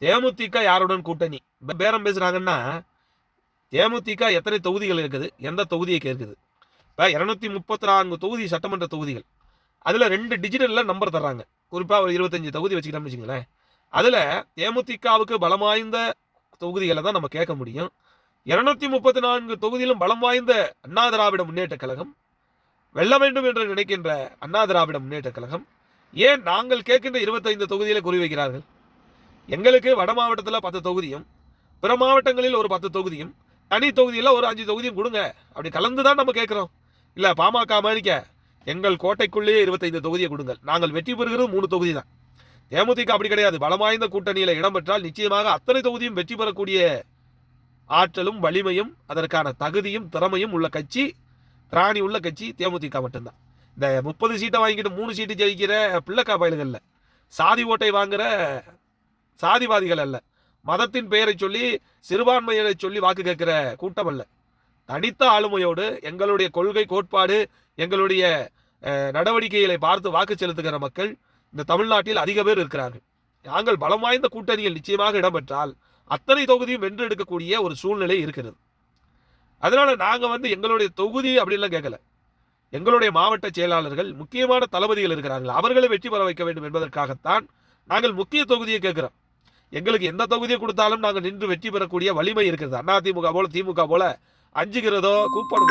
தேமுதிக யாருடன் கூட்டணி? பேரம் பேசுகிறாங்கன்னா தேமுதிக எத்தனை தொகுதிகள் இருக்குது? எந்த தொகுதியை கேட்குது? இப்போ இரநூத்தி முப்பத்தி நான்கு தொகுதி சட்டமன்ற தொகுதிகள். அதில் ரெண்டு டிஜிட்டலில் நம்பர் தர்றாங்க. குறிப்பாக ஒரு இருபத்தஞ்சு தொகுதி வச்சுக்கிட்டோம்னு வச்சுங்களேன் அதில் தேமுதிகவுக்கு பலம் வாய்ந்த தொகுதிகளை தான் நம்ம கேட்க முடியும். இருநூத்தி முப்பத்தி நான்கு தொகுதியிலும் பலம் வாய்ந்த அண்ணா திராவிட முன்னேற்ற கழகம் வெல்ல வேண்டும் என்று நினைக்கின்ற அண்ணா திராவிட முன்னேற்ற கழகம் ஏன் நாங்கள் கேட்கின்ற இருபத்தைந்து தொகுதியில குறிவைக்கிறார்கள் எங்களுக்கு வட மாவட்டத்தில் பத்து தொகுதியும் பிற மாவட்டங்களில் ஒரு பத்து தொகுதியும் தனி தொகுதியில் ஒரு அஞ்சு தொகுதியும் கொடுங்க. அப்படி கலந்து தான் நம்ம கேட்குறோம் இல்லை பாமக மாணிக்க எங்கள் கோட்டைக்குள்ளேயே இருபத்தைந்து தொகுதியை கொடுங்கள் நாங்கள் வெற்றி பெறுகிறது மூணு தொகுதி தான். தேமுதிக அப்படி கிடையாது. பலமாய்ந்த கூட்டணியில் இடம்பெற்றால் நிச்சயமாக அத்தனை தொகுதியும் வெற்றி பெறக்கூடிய ஆற்றலும் வலிமையும் அதற்கான தகுதியும் திறமையும் உள்ள கட்சி திராணி உள்ள கட்சி தேமுதிக மட்டும்தான். இந்த முப்பது சீட்டை வாங்கிட்டு மூணு சீட்டு ஜெயிக்கிற பிள்ளைக்கா பயல்கள்ல சாதி ஓட்டை வாங்குற சாதிவாதிகள் அல்ல. மதத்தின் பெயரை சொல்லி சிறுபான்மையினரை சொல்லி வாக்கு கேட்கிற கூட்டம் அல்ல. தனித்த ஆளுமையோடு எங்களுடைய கொள்கை கோட்பாடு எங்களுடைய நடவடிக்கைகளை பார்த்து வாக்கு செலுத்துகிற மக்கள் இந்த தமிழ்நாட்டில் அதிக பேர் இருக்கிறார்கள். நாங்கள் பலம் வாய்ந்த கூட்டணியில் நிச்சயமாக இடம்பெற்றால் அத்தனை தொகுதியும் வென்றெடுக்கக்கூடிய ஒரு சூழ்நிலை இருக்கிறது. அதனால நாங்கள் வந்து எங்களுடைய தொகுதி அப்படின்லாம் கேட்கல. எங்களுடைய மாவட்ட செயலாளர்கள் முக்கியமான தளபதிகள் இருக்கிறார்கள். அவர்களை வெற்றி பெற வைக்க வேண்டும் என்பதற்காகத்தான் நாங்கள் முக்கிய தொகுதியை கேட்கிறோம். எங்களுக்கு எந்த தொகுதியை கொடுத்தாலும் நாங்கள் நின்று வெற்றி பெறக்கூடிய வலிமை இருக்கிறது. அதிமுக போல திமுக போல அஞ்சுகிறதோ கூப்பாடு